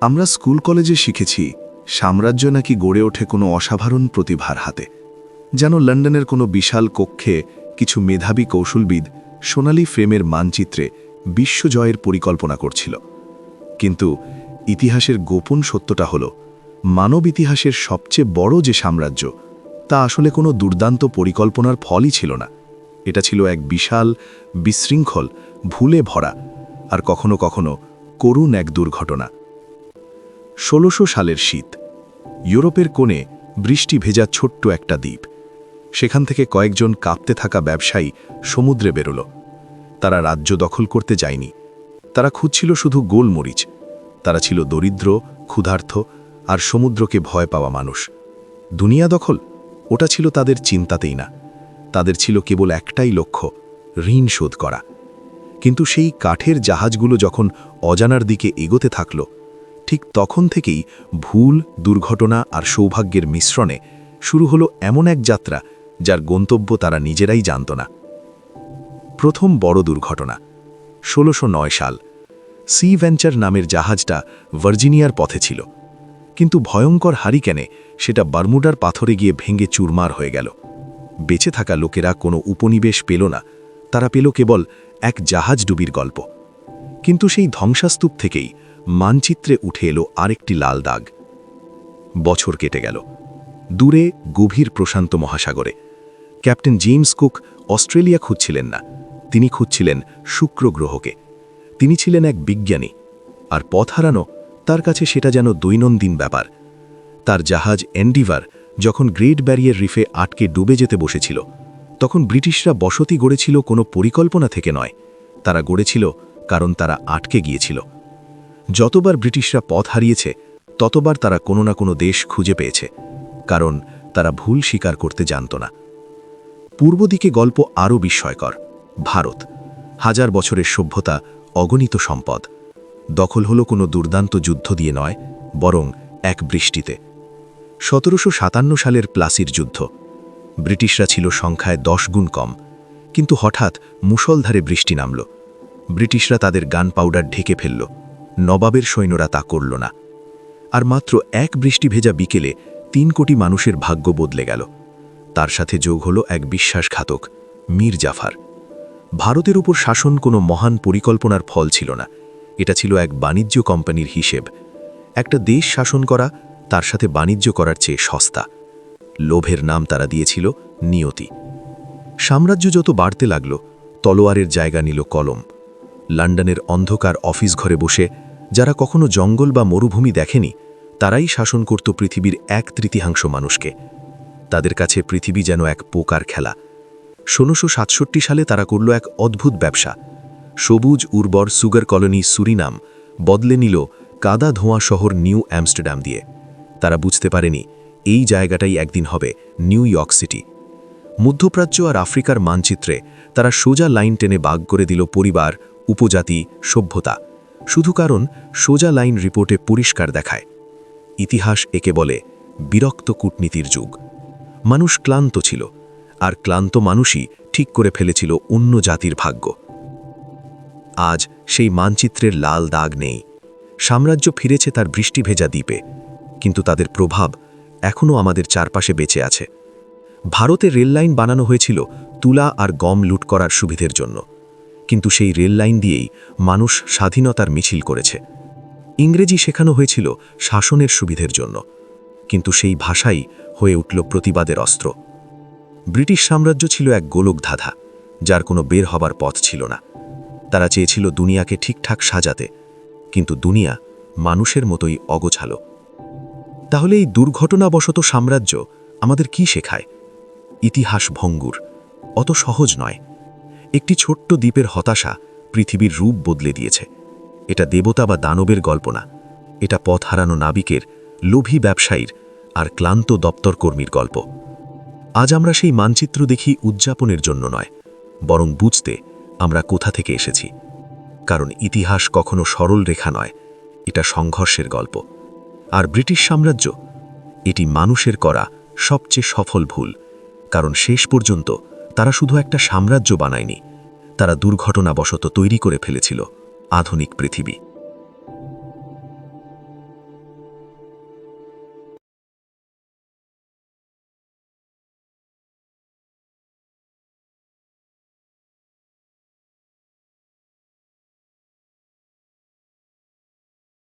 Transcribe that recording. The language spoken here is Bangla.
আমরা স্কুল কলেজে শিখেছি, সাম্রাজ্য নাকি গড়ে ওঠে কোনো অসাধারণ প্রতিভার হাতে। যেন লন্ডনের কোনো বিশাল কক্ষে কিছু মেধাবী কৌশলবিদ সোনালি ফ্রেমের মানচিত্রে বিশ্বজয়ের পরিকল্পনা করছিল। কিন্তু ইতিহাসের গোপন সত্যটা হল, মানব ইতিহাসের সবচেয়ে বড় যে সাম্রাজ্য, তা আসলে কোনো দুর্দান্ত পরিকল্পনার ফলই ছিল না। এটা ছিল এক বিশাল, বিশৃঙ্খল, ভুলে ভরা, আর কখনো কখনো করুণ এক দুর্ঘটনা। ষোলোশো সালের শীত। ইউরোপের কোণে বৃষ্টি ভেজা ছোট্ট একটা দ্বীপ। সেখান থেকে কয়েকজন কাঁপতে থাকা ব্যবসায়ী সমুদ্রে বেরোল। তারা রাজ্য দখল করতে যায়নি। তারা খুঁজছিল শুধু গোলমরিচ। তারা ছিল দরিদ্র, ক্ষুধার্থ আর সমুদ্রকে ভয় পাওয়া মানুষ। দুনিয়া দখল? ওটা ছিল তাদের চিন্তাতেই না। তাদের ছিল কেবল একটাই লক্ষ্য, ঋণ শোধ করা। কিন্তু সেই কাঠের জাহাজগুলো যখন অজানার দিকে এগোতে থাকল ঠিক তখন থেকেই ভুল, দুর্ঘটনা আর সৌভাগ্যের মিশ্রণে শুরু হলো এমন এক যাত্রা যার গন্তব্য তারা নিজেরাই জানত না। প্রথম বড় দুর্ঘটনা, ষোলোশো সাল, সি ভেঞ্চার নামের জাহাজটা ভার্জিনিয়ার পথে ছিল। কিন্তু ভয়ঙ্কর হারিকেনে সেটা বার্মুডার পাথরে গিয়ে ভেঙে চুরমার হয়ে গেল। বেঁচে থাকা লোকেরা কোনো উপনিবেশ পেল না, তারা পেল কেবল এক জাহাজ ডুবির গল্প। কিন্তু সেই ধ্বংসাস্তূপ থেকেই মানচিত্রে উঠে এলো আরেকটি লাল দাগ। বছর কেটে গেল। দূরে গভীর প্রশান্ত মহাসাগরে। ক্যাপ্টেন জেমস কুক অস্ট্রেলিয়া খুঁজছিলেন না। তিনি খুঁজছিলেন শুক্র গ্রহকে। তিনি ছিলেন এক বিজ্ঞানী। আর পথ হারানো তার কাছে সেটা যেন দৈনন্দিন ব্যাপার। তার জাহাজ এন্ডিভার যখন গ্রেট ব্যারিয়ার রিফে আটকে ডুবে যেতে বসেছিল, তখন ব্রিটিশরা বসতি গড়েছিল কোনো পরিকল্পনা থেকে নয়। তারা গড়েছিল কারণ তারা আটকে গিয়েছিল। যতবার ব্রিটিশরা পথ হারিয়েছে, ততবার তারা কোনো না কোনো দেশ খুঁজে পেয়েছে, কারণ তারা ভুল স্বীকার করতে জানত না। পূর্ব দিকে গল্প আরও বিস্ময়কর। ভারত, হাজার বছরের সভ্যতা, অগণিত সম্পদ। দখল হলো কোনো দুর্দান্ত যুদ্ধ দিয়ে নয়, বরং এক বৃষ্টিতে। সতেরোশো সাতান্ন সালের প্লাসির যুদ্ধ। ব্রিটিশরা ছিল সংখ্যায় দশ গুণ কম, কিন্তু হঠাৎ মুষলধারে বৃষ্টি নামল। ব্রিটিশরা তাদের গান পাউডার ঢেকে ফেলল। নবাবের সৈন্যরা তা করল না। আর মাত্র এক বৃষ্টি ভেজা বিকেলে তিন কোটি মানুষের ভাগ্য বদলে গেল। তার সাথে যোগ হল এক বিশ্বাসঘাতক, মীর জাফার। ভারতের উপর শাসন কোনো মহান পরিকল্পনার ফল ছিল না। এটা ছিল এক বাণিজ্য কোম্পানির হিসেব। একটা দেশ শাসন করা তার সাথে বাণিজ্য করার চেয়ে সস্তা। লোভের নাম তারা দিয়েছিল নিয়তি। সাম্রাজ্য যত বাড়তে লাগল, তলোয়ারের জায়গা নিল কলম। লন্ডনের অন্ধকার অফিস ঘরে বসে যারা কখনো জঙ্গল বা মরুভূমি দেখেনি, তারাই শাসন করত পৃথিবীর এক তৃতীয়াংশ মানুষকে। তাদের কাছে পৃথিবী যেন এক পোকার খেলা। ষোলোশো সালে তারা করল এক অদ্ভুত ব্যবসা। সবুজ, উর্বর সুগার কলোনি সুরিনাম বদলে নিল কাদা ধোঁয়া শহর নিউ অ্যামস্টারডাম দিয়ে। তারা বুঝতে পারেনি, এই জায়গাটাই একদিন হবে নিউ ইয়র্ক সিটি। মধ্যপ্রাচ্য আর আফ্রিকার মানচিত্রে তারা সোজা লাইন টেনে বাগ করে দিল পরিবার, উপজাতি, সভ্যতা। শুধু কারণ সোজা লাইন রিপোর্টে পরিষ্কার দেখায়। ইতিহাস একে বলে বিরক্ত কূটনীতির যুগ। মানুষ ক্লান্ত ছিল, আর ক্লান্ত মানুষই ঠিক করে ফেলেছিল অন্য জাতির ভাগ্য। আজ সেই মানচিত্রের লাল দাগ নেই। সাম্রাজ্য ফিরেছে তার বৃষ্টি ভেজা দ্বীপে, কিন্তু তাদের প্রভাব এখনও আমাদের চারপাশে বেঁচে আছে। ভারতে রেললাইন বানানো হয়েছিল তুলা আর গম লুট করার সুবিধের জন্য। কিন্তু সেই রেল লাইন দিয়েই মানুষ স্বাধীনতার মিছিল করেছে। ইংরেজি শেখানো হয়েছিল শাসনের সুবিধের জন্য, কিন্তু সেই ভাষাই হয়ে উঠল প্রতিবাদের অস্ত্র। ব্রিটিশ সাম্রাজ্য ছিল এক গোলক ধাঁধা, যার কোনো বের হবার পথ ছিল না। তারা চেয়েছিল দুনিয়াকে ঠিকঠাক সাজাতে, কিন্তু দুনিয়া মানুষের মতোই অগোছালো। তাহলে এই দুর্ঘটনাবশত সাম্রাজ্য আমাদের কি শেখায়? ইতিহাস ভঙ্গুর, অত সহজ নয়। একটি ছোট্ট দ্বীপের হতাশা পৃথিবীর রূপ বদলে দিয়েছে। এটা দেবতা বা দানবের গল্প না। এটা পথ হারানো নাবিকের, লোভী ব্যবসায়ীর আর ক্লান্ত দপ্তর কর্মীর গল্প। আজ আমরা সেই মানচিত্র দেখি উদযাপনের জন্য নয়, বরং বুঝতে আমরা কোথা থেকে এসেছি। কারণ ইতিহাস কখনো সরল রেখা নয়, এটা সংঘর্ষের গল্প। আর ব্রিটিশ সাম্রাজ্য, এটি মানুষের করা সবচেয়ে সফল ভুল, কারণ শেষ পর্যন্ত তারা শুধু একটা সাম্রাজ্য বানায়নি তারা দুর্ঘটনাবশত তৈরি করে ফেলেছিল আধুনিক পৃথিবী।